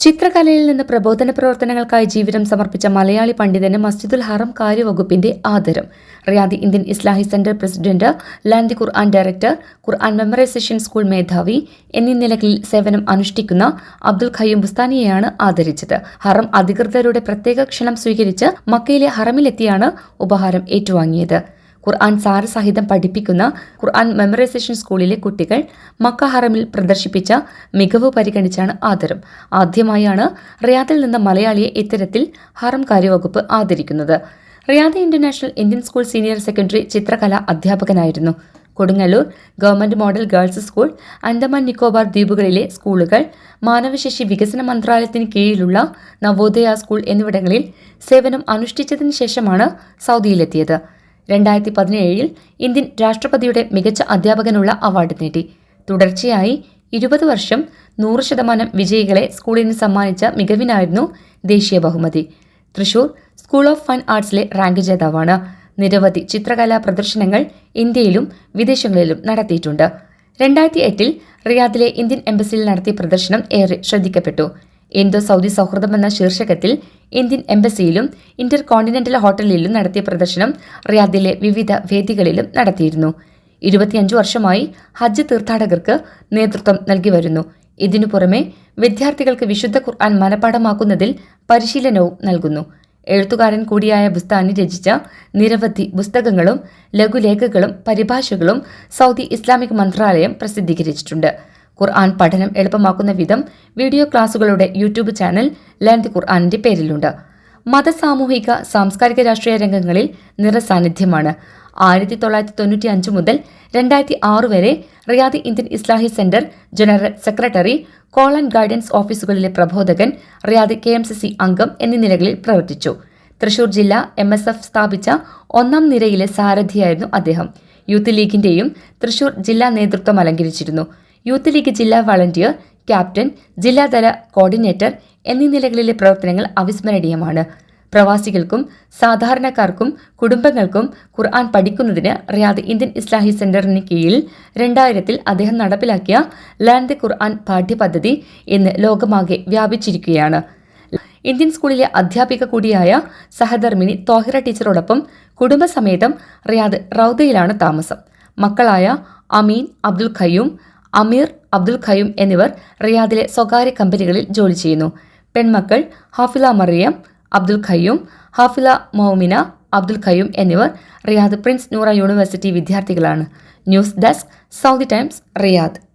ചിത്രകലയിൽ നിന്ന് പ്രബോധന പ്രവർത്തനങ്ങൾക്കായി ജീവിതം സമർപ്പിച്ച മലയാളി പണ്ഡിതന് മസ്ജിദുൽ ഹറം കാര്യവകുപ്പിന്റെ ആദരം. റിയാദി ഇന്ത്യൻ ഇസ്ലാഹി സെന്റർ പ്രസിഡന്റ് ലാൻഡി ഖുർആൻ ഡയറക്ടർ ഖുർആൻ മെമ്മറൈസേഷൻ സ്കൂൾ മേധാവി എന്നീ നിലകളിൽ സേവനം അനുഷ്ഠിക്കുന്ന അബ്ദുൽ ഖയ്യൂം ബുസ്താനിയെയാണ് ആദരിച്ചത്. ഹറം അധികൃതരുടെ പ്രത്യേക ക്ഷണം സ്വീകരിച്ച് മക്കയിലെ ഹറമിലെത്തിയാണ് ഉപഹാരം ഏറ്റുവാങ്ങിയത്. ഖുർആൻ സാരസഹിതം പഠിപ്പിക്കുന്ന ഖുർആൻ മെമ്മറൈസേഷൻ സ്കൂളിലെ കുട്ടികൾ മക്ക ഹറമിൽ പ്രദർശിപ്പിച്ച മികവ് പരിഗണിച്ചാണ് ആദരം. ആദ്യമായാണ് റിയാദിൽ നിന്ന് മലയാളിയെ ഇത്തരത്തിൽ ഹറം കാര്യവകുപ്പ് ആദരിക്കുന്നത്. Riyadh international Indian school senior secondary ചിത്രകല അധ്യാപകനായിരുന്നു. Kodungallur government model girls school Andaman Nicobar ദ്വീപുകളിലെ സ്കൂളുകൾ മാനവശേഷി വികസന മന്ത്രാലയത്തിന് കീഴിലുള്ള നവോദയ സ്കൂൾ എന്നിവിടങ്ങളിൽ സേവനം അനുഷ്ഠിച്ചതിന് ശേഷമാണ് സൗദിയിലെത്തിയത്. രണ്ടായിരത്തി പതിനേഴിൽ ഇന്ത്യൻ രാഷ്ട്രപതിയുടെ മികച്ച അധ്യാപകനുള്ള അവാർഡ് നേടി. തുടർച്ചയായി ഇരുപത് വർഷം നൂറ് ശതമാനം വിജയികളെ സ്കൂളിന് സമ്മാനിച്ച മികവിനായിരുന്നു ദേശീയ ബഹുമതി. തൃശൂർ സ്കൂൾ ഓഫ് ഫൈൻ ആർട്സിലെ റാങ്ക് ജേതാവാണ്. നിരവധി ചിത്രകലാ പ്രദർശനങ്ങൾ ഇന്ത്യയിലും വിദേശങ്ങളിലും നടത്തിയിട്ടുണ്ട്. രണ്ടായിരത്തി എട്ടിൽ റിയാദിലെ ഇന്ത്യൻ എംബസിയിൽ നടത്തിയ പ്രദർശനം ഏറെ ശ്രദ്ധിക്കപ്പെട്ടു. ഇന്തോ സൗദി സൗഹൃദം എന്ന ശീർഷകത്തിൽ ഇന്ത്യൻ എംബസിയിലും ഇന്റർ കോണ്ടിനെന്റൽ ഹോട്ടലിലും നടത്തിയ പ്രദർശനം റിയാദിലെ വിവിധ വേദികളിലും നടത്തിയിരുന്നു. ഇരുപത്തിയഞ്ചു വർഷമായി ഹജ്ജ് തീർത്ഥാടകർക്ക് നേതൃത്വം നൽകി വരുന്നു. ഇതിനു പുറമെ വിദ്യാർത്ഥികൾക്ക് വിശുദ്ധ ഖുർആൻ മനപാഠമാക്കുന്നതിൽ പരിശീലനവും നൽകുന്നു. എഴുത്തുകാരൻ കൂടിയായ ബുസ്താനി രചിച്ച നിരവധി പുസ്തകങ്ങളും ലഘുലേഖകളും പരിഭാഷകളും സൗദി ഇസ്ലാമിക് മന്ത്രാലയം പ്രസിദ്ധീകരിച്ചിട്ടുണ്ട്. ഖുർആൻ പഠനം എളുപ്പമാക്കുന്ന വിധം വീഡിയോ ക്ലാസുകളുടെ യൂട്യൂബ് ചാനൽ ലാൻഡ് ഖുർആാനിന്റെ പേരിലുണ്ട്. മതസാമൂഹിക സാംസ്കാരിക രാഷ്ട്രീയ രംഗങ്ങളിൽ നിറസാന്നിധ്യമാണ്. ആയിരത്തി തൊള്ളായിരത്തി തൊണ്ണൂറ്റി അഞ്ച് മുതൽ രണ്ടായിരത്തി ആറ് വരെ റിയാദി Indian Islahi centre general secretary call and guidance ഓഫീസുകളിലെ പ്രബോധകൻ റിയാദി കെ എം സി സി അംഗം എന്നീ നിലകളിൽ പ്രവർത്തിച്ചു. തൃശൂർ ജില്ല എം എസ് എഫ് സ്ഥാപിച്ച ഒന്നാം നിരയിലെ സാരഥിയായിരുന്നു അദ്ദേഹം. യൂത്ത് ലീഗിന്റെയും തൃശൂർ ജില്ലാ നേതൃത്വം അലങ്കരിച്ചിരുന്നു. യൂത്ത് ലീഗ് ജില്ലാ വളണ്ടിയർ ക്യാപ്റ്റൻ ജില്ലാതല കോർഡിനേറ്റർ എന്നീ നിലകളിലെ പ്രവർത്തനങ്ങൾ അവിസ്മരണീയമാണ്. പ്രവാസികൾക്കും സാധാരണക്കാർക്കും കുടുംബങ്ങൾക്കും ഖുർആൻ പഠിക്കുന്നതിന് റിയാദ് ഇന്ത്യൻ ഇസ്ലാഹി സെന്ററിന് കീഴിൽ രണ്ടായിരത്തിൽ അദ്ദേഹം നടപ്പിലാക്കിയ ലാൻഡ് ഖുർആൻ പാഠ്യപദ്ധതി ഇന്ന് ലോകമാകെ വ്യാപിച്ചിരിക്കുകയാണ്. ഇന്ത്യൻ സ്കൂളിലെ അധ്യാപിക കൂടിയായ സഹധർമ്മിണി തോഹിറ ടീച്ചറോടൊപ്പം കുടുംബസമേതം റിയാദ് റൌദയിലാണ് താമസം. മക്കളായ അമീൻ അബ്ദുൽ ഖയ്യൂം അമീർ അബ്ദുൽ ഖയും എന്നിവർ റിയാദിലെ സ്വകാര്യ കമ്പനികളിൽ ജോലി ചെയ്യുന്നു. പെൺമക്കൾ ഹാഫില മറിയം അബ്ദുൽ ഖയ്യൂം ഹാഫില മൗമിന അബ്ദുൽ ഖയ്യൂം എന്നിവർ റിയാദ് പ്രിൻസ് നൂറ യൂണിവേഴ്സിറ്റി വിദ്യാർത്ഥികളാണ്. News desk Saudi Times Riyadh.